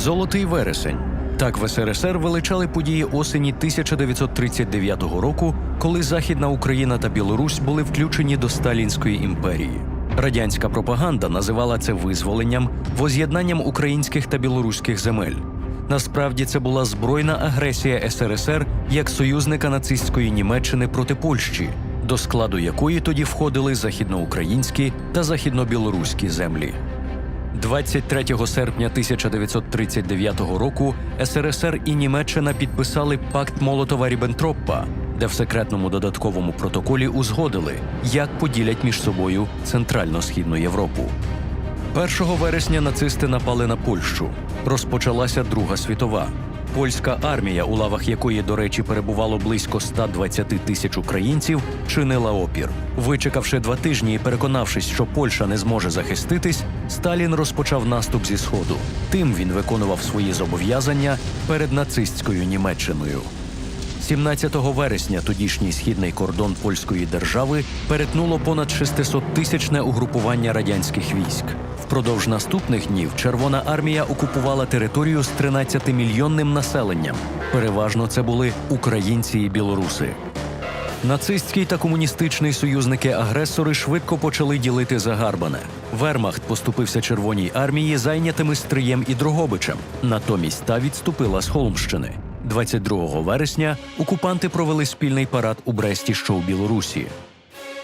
Золотий вересень. Так в СРСР величали події осені 1939 року, коли Західна Україна та Білорусь були включені до Сталінської імперії. Радянська пропаганда називала це визволенням, воз'єднанням українських та білоруських земель. Насправді це була збройна агресія СРСР як союзника нацистської Німеччини проти Польщі, до складу якої тоді входили західноукраїнські та західнобілоруські землі. 23 серпня 1939 року СРСР і Німеччина підписали пакт Молотова Ріббентропа, де в секретному додатковому протоколі узгодили, як поділять між собою центрально-східну Європу. 1 вересня нацисти напали на Польщу. Розпочалася Друга світова. Польська армія, у лавах якої, до речі, перебувало близько 120 тисяч українців, чинила опір. Вичекавши два тижні і переконавшись, що Польща не зможе захиститись, Сталін розпочав наступ зі сходу. Тим він виконував свої зобов'язання перед нацистською Німеччиною. 17 вересня тодішній східний кордон польської держави перетнуло понад 600-тисячне угрупування радянських військ. Впродовж наступних днів Червона армія окупувала територію з 13-мільйонним населенням. Переважно це були українці і білоруси. Нацистський та комуністичний союзники-агресори швидко почали ділити загарбане. Вермахт поступився Червоній армії зайнятими Стриєм і Дрогобичем. Натомість та відступила з Холмщини. 22 вересня окупанти провели спільний парад у Бресті, що у Білорусі.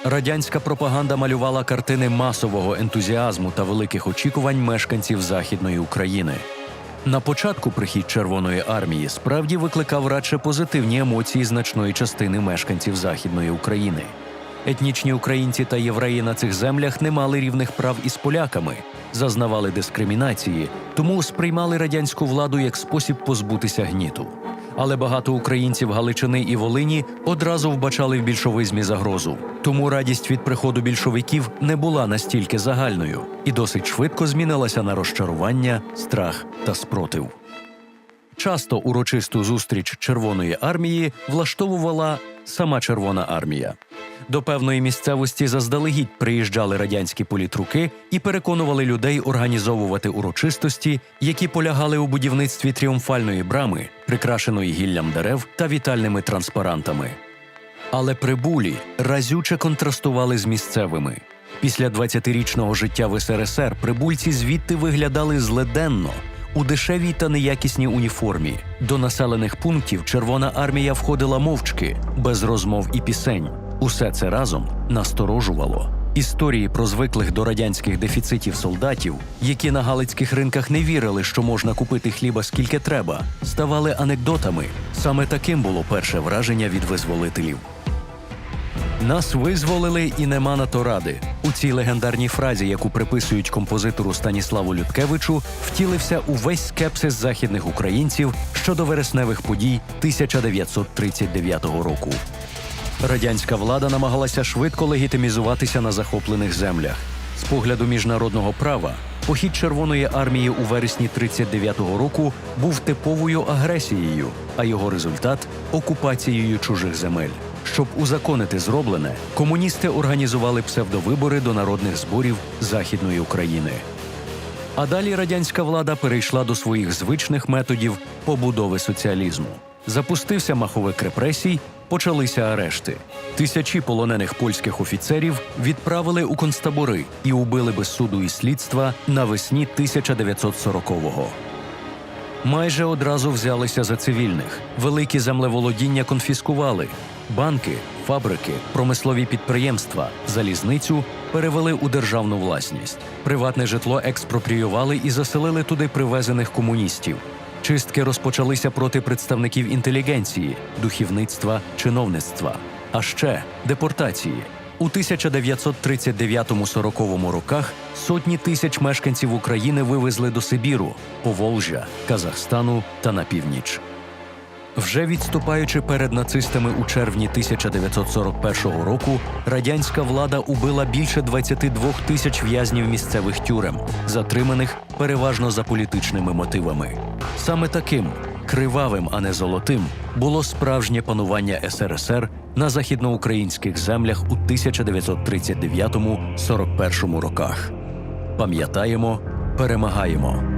Радянська пропаганда малювала картини масового ентузіазму та великих очікувань мешканців Західної України. На початку прихід Червоної армії справді викликав радше позитивні емоції значної частини мешканців Західної України. Етнічні українці та євреї на цих землях не мали рівних прав із поляками, зазнавали дискримінації, тому сприймали радянську владу як спосіб позбутися гніту. Але багато українців Галичини і Волині одразу вбачали в більшовизмі загрозу. Тому радість від приходу більшовиків не була настільки загальною і досить швидко змінилася на розчарування, страх та спротив. Часто урочисту зустріч Червоної армії влаштовувала сама Червона армія. До певної місцевості заздалегідь приїжджали радянські політруки і переконували людей організовувати урочистості, які полягали у будівництві тріумфальної брами, прикрашеної гіллям дерев та вітальними транспарантами. Але прибулі разюче контрастували з місцевими. Після 20-річного життя в СРСР прибульці звідти виглядали зледенно у дешевій та неякісній уніформі. До населених пунктів Червона армія входила мовчки, без розмов і пісень. Усе це разом насторожувало. Історії про звиклих до радянських дефіцитів солдатів, які на галицьких ринках не вірили, що можна купити хліба скільки треба, ставали анекдотами. Саме таким було перше враження від визволителів. Нас визволили і нема на то ради. У цій легендарній фразі, яку приписують композитору Станіславу Людкевичу, втілився увесь скепсис західних українців щодо вересневих подій 1939 року. Радянська влада намагалася швидко легітимізуватися на захоплених землях. З погляду міжнародного права, похід Червоної армії у вересні 39-го року був типовою агресією, а його результат окупацією чужих земель. Щоб узаконити зроблене, комуністи організували псевдовибори до народних зборів Західної України. А далі радянська влада перейшла до своїх звичних методів побудови соціалізму. Запустився маховик репресій, почалися арешти. Тисячі полонених польських офіцерів відправили у концтабори і убили без суду і слідства навесні 1940-го. Майже одразу взялися за цивільних. Великі землеволодіння конфіскували. Банки, фабрики, промислові підприємства, залізницю перевели у державну власність. Приватне житло експропріювали і заселили туди привезених комуністів. Чистки розпочалися проти представників інтелігенції, духівництва, чиновництва. А ще депортації. У 1939-40 роках сотні тисяч мешканців України вивезли до Сибіру, Поволжя, Казахстану та на північ. Вже відступаючи перед нацистами у червні 1941 року, радянська влада убила більше 22 тисяч в'язнів місцевих тюрем, затриманих переважно за політичними мотивами. Саме таким кривавим, а не золотим, було справжнє панування СРСР на західноукраїнських землях у 1939-41 роках. Пам'ятаємо, перемагаємо.